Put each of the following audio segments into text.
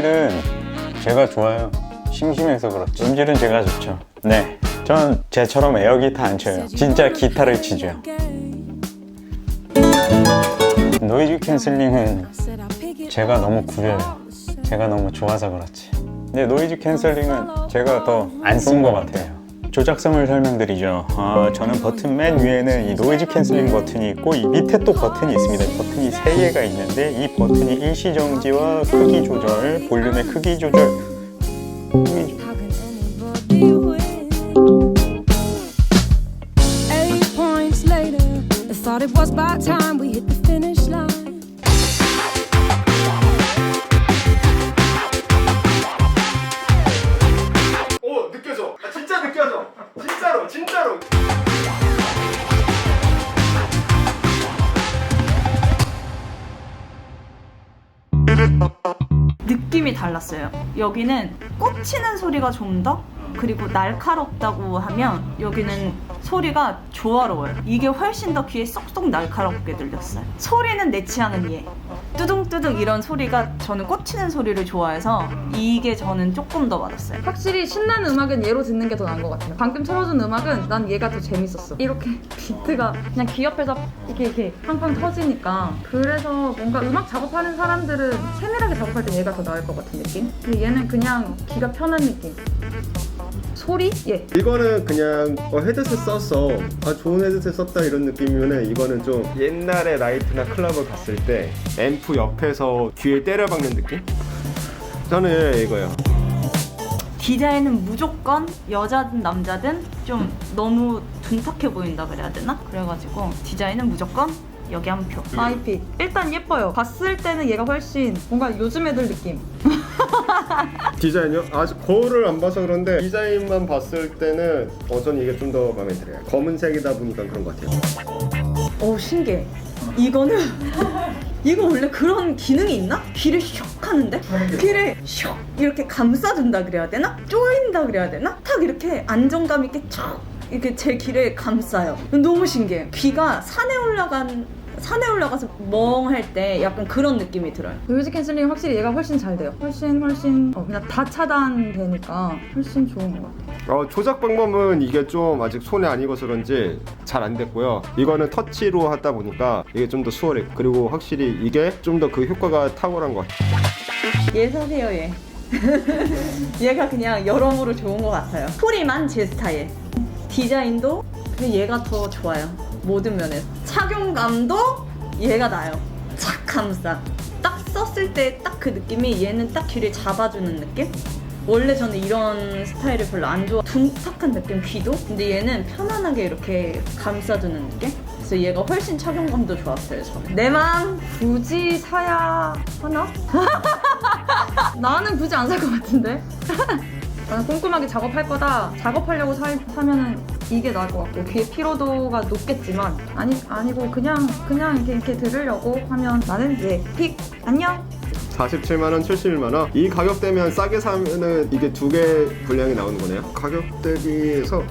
음질은 제가 좋아요. 심심해서 그렇지. 음질은 제가 좋죠. 네. 전 쟤처럼 에어기타 안 쳐요. 진짜 기타를 치죠. 노이즈 캔슬링은 제가 너무 구려요. 제가 너무 좋아서 그렇지. 근데 노이즈 캔슬링은 제가 더 안 쓴 것 같아요. 조작성을 설명드리죠. 어, 저는 버튼 맨 위에는 이 노이즈 캔슬링 버튼이 있고 이 밑에 또 버튼이 있습니다. 버튼이 세 개가 있는데 이 버튼이 일시 정지와 크기 조절, 볼륨의 크기 조절, 크기 조- 달랐어요. 여기는 꽂히는 소리가 좀 더 그리고 날카롭다고 하면 여기는 소리가 조화로워요. 이게 훨씬 더 귀에 쏙쏙 날카롭게 들렸어요. 소리는 내 취향은 얘. 뚜둥뚜둥 이런 소리가 저는 꽂히는 소리를 좋아해서 이게 저는 조금 더 맞았어요. 확실히 신나는 음악은 얘로 듣는 게 더 나은 것 같아요. 방금 틀어준 음악은 난 얘가 더 재밌었어. 이렇게 비트가 그냥 귀 옆에서 이렇게 이렇게 팡팡 터지니까 그래서 뭔가 음악 작업하는 사람들은 세밀하게 작업할 때 얘가 더 나을 것 같은 느낌? 근데 얘는 그냥 귀가 편한 느낌. 소리? 예. 이거는 그냥 어, 헤드셋 썼어. 아 좋은 헤드셋 썼다 이런 느낌이면은 이거는 좀 옛날에 나이트나 클럽을 갔을 때 앰프 옆에서 귀에 때려박는 느낌? 저는 예, 이거요. 디자인은 무조건 여자든 남자든 좀 너무 둔탁해 보인다 그래야 되나? 그래가지고 디자인은 무조건 여기 한 표. 마이핏. 일단 예뻐요. 봤을 때는 얘가 훨씬 뭔가 요즘 애들 느낌. 디자인요? 아직 거울을 안 봐서 그런데 디자인만 봤을 때는 어 저는 이게 좀 더 마음에 들어요. 검은색이다 보니까 그런 것 같아요. 오 신기해. 이거는 이거 원래 그런 기능이 있나? 귀를 슉 하는데 귀를 슉 이렇게 감싸준다 그래야 되나? 조인다 그래야 되나? 탁 이렇게 안정감 있게 쫙 이렇게 제 귀를 감싸요. 너무 신기해. 귀가 산에 올라간 산에 올라가서 멍할 때 약간 그런 느낌이 들어요. 뮤직 캔슬링 확실히 얘가 훨씬 잘 돼요. 훨씬 훨씬 어, 그냥 다 차단되니까 훨씬 좋은 것 같아요. 어, 조작 방법은 이게 좀 아직 손에 안 익어서 그런지 잘 안 됐고요. 이거는 터치로 하다 보니까 이게 좀 더 수월해. 그리고 확실히 이게 좀 더 그 효과가 탁월한 것 같아요. 얘 사세요 얘. 얘가 그냥 여러모로 좋은 것 같아요. 소리만 제 스타일. 디자인도 그냥 얘가 더 좋아요. 모든 면에서. 착용감도 얘가 나요. 착 감싸. 딱 썼을 때 딱 그 느낌이 얘는 딱 귀를 잡아주는 느낌? 원래 저는 이런 스타일을 별로 안 좋아. 둔탁한 느낌 귀도? 근데 얘는 편안하게 이렇게 감싸주는 느낌? 그래서 얘가 훨씬 착용감도 좋았어요, 저는. 내 마음 굳이 사야 하나? 나는 굳이 안 살 것 같은데. 나는 꼼꼼하게 작업할 거다. 작업하려고 사, 사면은 이게 나을 것 같고 귀의 피로도가 높겠지만 아니 아니고 그냥 그냥 이렇게 이렇게 들으려고 하면 나는 얘픽 안녕. 47만 원, 71만 원. 이 가격대면 싸게 사면은 이게 두 개 분량이 나오는 거네요. 가격 대비해서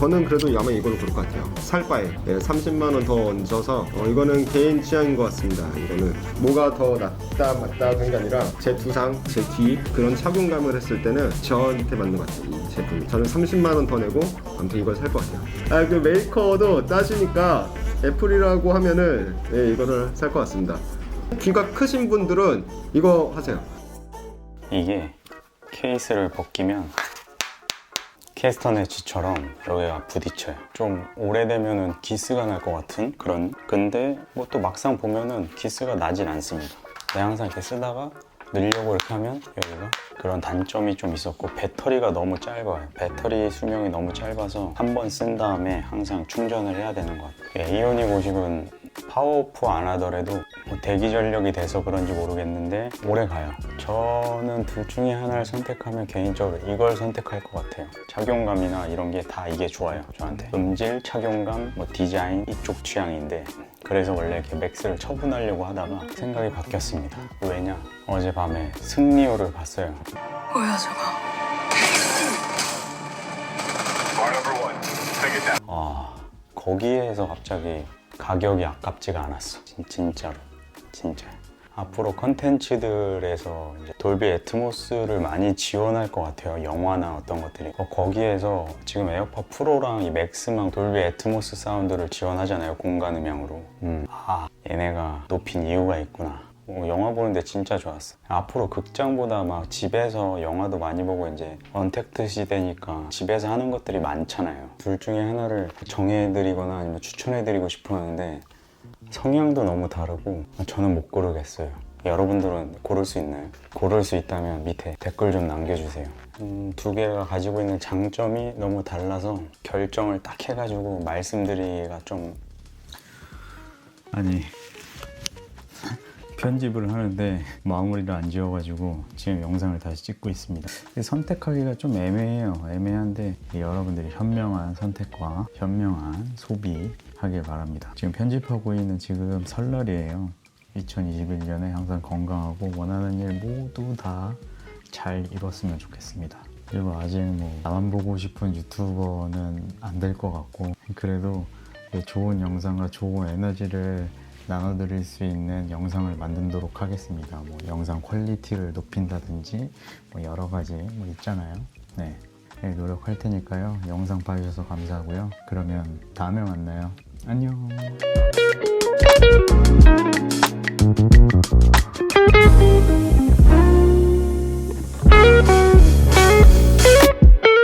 저는 그래도 아마 이걸로 고를 것 같아요. 살 바에 예, 30만 원 더 얹어서 어, 이거는 개인 취향인 것 같습니다. 이거는 뭐가 더 낫다 맞다 하는 게 아니라 제 두상, 제귀 그런 착용감을 했을 때는 저한테 맞는 것 같아요. 이 제품이. 저는 30만 원 더 내고 아무튼 이걸 살 것 같아요. 아 그 메이커도 따지니까 애플이라고 하면은 예, 이거를 살 것 같습니다. 귀가 크신 분들은 이거 하세요. 이게 케이스를 벗기면 캐스터 네치처럼 여기가 부딪혀요. 좀 오래되면은 기스가 날 것 같은 그런. 근데 뭐 또 막상 보면은 기스가 나진 않습니다. 내가 항상 이렇게 쓰다가 늘려고 이렇게 하면 여기가 그런 단점이 좀 있었고 배터리가 너무 짧아요. 배터리 수명이 너무 짧아서 한 번 쓴 다음에 항상 충전을 해야 되는 것 같아요. 에이오닉 50은 파워오프 안 하더라도 뭐 대기 전력이 돼서 그런지 모르겠는데 오래 가요. 저는 둘 중에 하나를 선택하면 개인적으로 이걸 선택할 것 같아요. 착용감이나 이런 게 다 이게 좋아요. 저한테 음질, 착용감, 뭐 디자인 이쪽 취향인데 그래서 원래 이렇게 맥스를 처분하려고 하다가 생각이 바뀌었습니다. 왜냐? 어젯밤에 승리호를 봤어요. 아 거기에서 갑자기 가격이 아깝지가 않았어 진, 진짜로 진짜 앞으로 컨텐츠들에서 돌비 애트모스를 많이 지원할 것 같아요. 영화나 어떤 것들이. 어, 거기에서 지금 에어팟 프로랑 이 맥스망 돌비 애트모스 사운드를 지원하잖아요. 공간 음향으로. 음, 아, 얘네가 높인 이유가 있구나. 어, 영화 보는데 진짜 좋았어. 앞으로 극장보다 막 집에서 영화도 많이 보고 이제 언택트 시대니까 집에서 하는 것들이 많잖아요. 둘 중에 하나를 정해드리거나 아니면 추천해드리고 싶어 하는데 성향도 너무 다르고 저는 못 고르겠어요. 여러분들은 고를 수 있나요? 고를 수 있다면 밑에 댓글 좀 남겨주세요. 음, 두 개가 가지고 있는 장점이 너무 달라서 결정을 딱 해가지고 말씀드리기가 좀 아니 편집을 하는데 마무리를 안 지어가지고 지금 영상을 다시 찍고 있습니다. 선택하기가 좀 애매해요. 애매한데 여러분들이 현명한 선택과 현명한 소비하길 바랍니다. 지금 편집하고 있는 지금 설날이에요. 2021년에 항상 건강하고 원하는 일 모두 다 잘 이뤘으면 좋겠습니다. 그리고 아직 뭐 나만 보고 싶은 유튜버는 안 될 것 같고 그래도 좋은 영상과 좋은 에너지를 나눠드릴 수 있는 영상을 만들도록 하겠습니다. 뭐 영상 퀄리티를 높인다든지 뭐 여러 가지 뭐 있잖아요. 네. 네, 노력할 테니까요. 영상 봐주셔서 감사하고요. 그러면 다음에 만나요. 안녕.